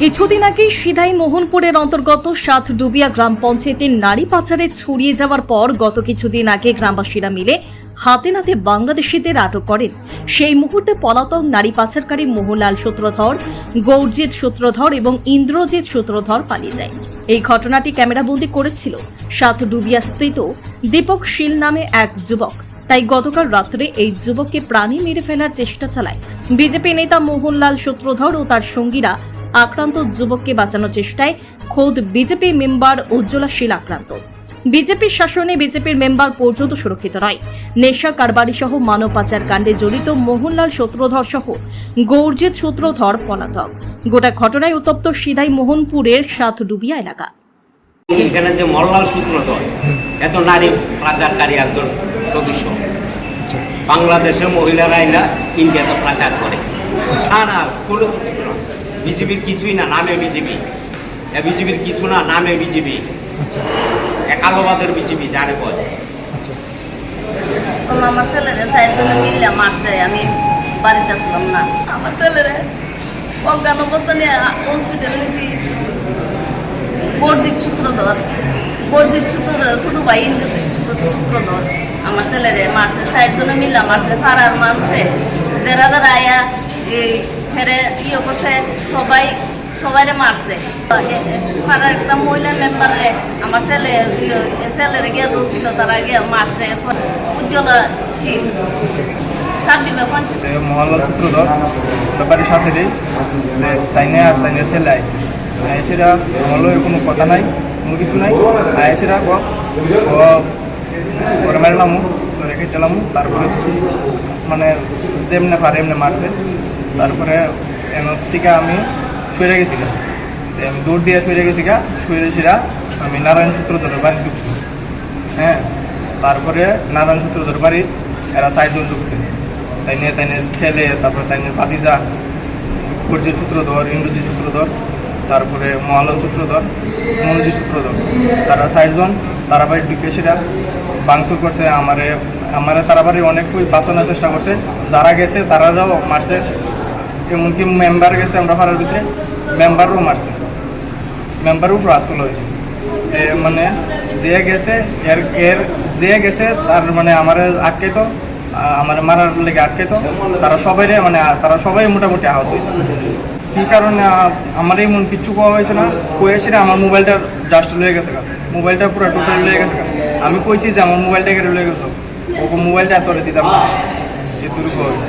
কিছুদিন আগে সিধাই মোহনপুরের অন্তর্গত সাত ডুবিয়া গ্রাম পঞ্চায়েতের নারী পাচারে ছড়িয়ে যাওয়ার পর গত কিছুদিন আগে গ্রামবাসীরা মিলে হাতে নাতে বাংলাদেশিদের আটক করেন। সেই মুহূর্তে পলাতক নারী পাচারকারী মোহনলাল সূত্রধর, গৌরজিৎ সূত্রধর এবং ইন্দ্রজিৎ সূত্রধর পালিয়ে যায়। এই ঘটনাটি ক্যামেরাবন্দি করেছিল সাত ডুবিয়া স্থিত দীপক শীল নামে এক যুবক। তাই গতকাল রাত্রে এই যুবককে প্রাণী মেরে ফেলার চেষ্টা চালায়। বিজেপি নেতা মোহনলাল সূত্রধর ও তার সঙ্গীরা আক্রান্ত যুবককে বাঁচানোর চেষ্টায় খোদ বিজেপি মেম্বার উজ্জ্বলা শীল আক্রান্ত। বিজেপির শাসনে বিজেপির মেম্বার পর্যন্ত সুরক্ষিত নয়। নেশা, কারবারি সহ মানব পাচার কাণ্ডে জড়িত মোহনলাল সূত্রধর সহ গৌরজিৎ সূত্রধর পলাতক। গোটা ঘটনায় উত্তপ্ত সিধাই মোহনপুরের সাতডুবিয়া এলাকা। এখানে যে মল্লাল সূত্রধর, এত নারী পাচারকারী একজন সদস্য বাংলাদেশের মহিলারা এরা ইন্ডিয়াতে পাচার করে। সারা কোনো কিছু না বিজেপির কিছুই না নামে বিজেপি। বিজেপির কিছু না নামে বিজেপি। একালোবাদের বিজেপি জানে বল আমার ছেলেরে সাইড মিললে মারছে আমি বাড়িতে ছিলাম না। আমার ছেলেরে অজ্ঞান অবস্থা নিয়ে হসপিটালে নিয়েছি বর্দিক সূত্রধর। বর্দিক সূত্রধর ছোট ভাই ইন্দ্রজিৎ সূত্রধর। আমার ছেলেরে মারছে সাইড জন্য মিললে মারছে মারছে যারা যারা আয়া এই ফেরে ইয়ে করছে, সবাই, সবাইরে মারছে। ফারার একটা মহিলা মেম্বারে আমার ছেলে, ইয়ে- ছেলেরে গিয়ে দোষিত তারা গিয়ে মারছে। উজ্জ্বলা শীল মহল্লা সূত্রধর বাড়ির সাথে যেই, যে তাই নিয়ে আর তাই নিয়ে ছেলে আইসে মহল্লার কোনো কথা নাই, কোনো কিছু নাই। আইসেরা ক করে মারলাম রেখে দিলাম তারপরে মানে যেমনে পারে, এমনি মারছে। তারপরে এমন থেকে আমি শুয়ে গেছি গা আমি দৌড় দিয়ে শুয়ে গেছি গা সেরা আমি নারায়ণ সূত্র ধরে বাড়ি ঢুকছি। হ্যাঁ তারপরে নারায়ণ সূত্রধর বাড়ি এরা সাইডজন ঢুকছে। তাই নিয়ে তাই ছেলে, তারপরে তাই নিয়ে ভাতিজা সূর্যের সূত্রধর ইন্দ্রজিৎ সূত্রধর তারপরে মহালন সূত্রধর মনোজিৎ সূত্রধর তারা ষাটজন তারা বাড়ি ঢুকে সেটা বাংসুর করছে। আমারে আমারে তারা বাড়ি অনেক বাঁচানোর চেষ্টা করছে। যারা গেছে তারাও মারছে। এমনকি মেম্বার গেছে আমরা পাড়ার ভিতরে মেম্বারও মারছে মেম্বারও হাত তোলা হয়েছে। এ মানে যে গেছে, এর এর যে গেছে, তার মানে আমার আটকে তো আমার মারার লেগে আটকে তো তারা সবাই মানে তারা সবাই মোটামুটি আহত হয়েছে। কী কারণে আমার এমন কিচ্ছু কোয়া হয়েছে না? কয়েছে না আমার মোবাইলটা জাস্ট লয়ে গেছে। মোবাইলটা পুরো টোটাল লয়ে গেছে আমি কইছি যে আমার মোবাইলটা কেটে লয়ে গেছে। ওকে মোবাইলটা এত দিতাম না এটুকু হয়েছে